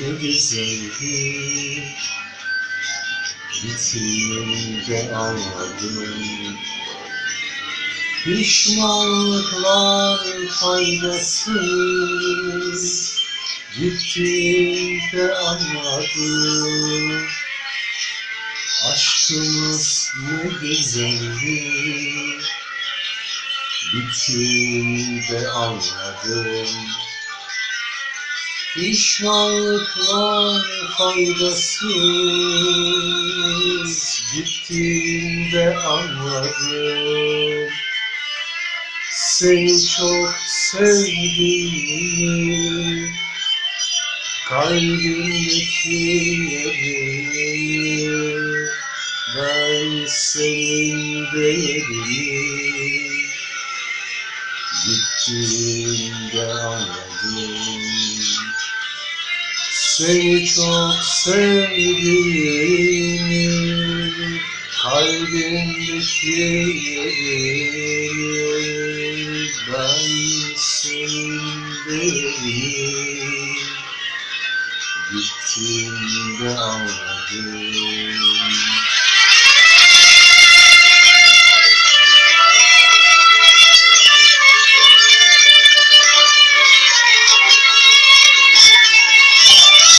ne güzeldi Gittiğinde anladım Pişmanlıklar faydasız Gittiğinde anladım. Aşkımız ne güzeldi Bittiğinde anladım Pişmanlıklar faydasız. Gittiğinde anladım. Seni çok sevdiğimi. Kalbimdeki yeri. Ben senin değerini Gittiğinde anladım Seni çok sevdiğimi Kalbimdeki yeri Ben senin değerini Gittiğinde anladım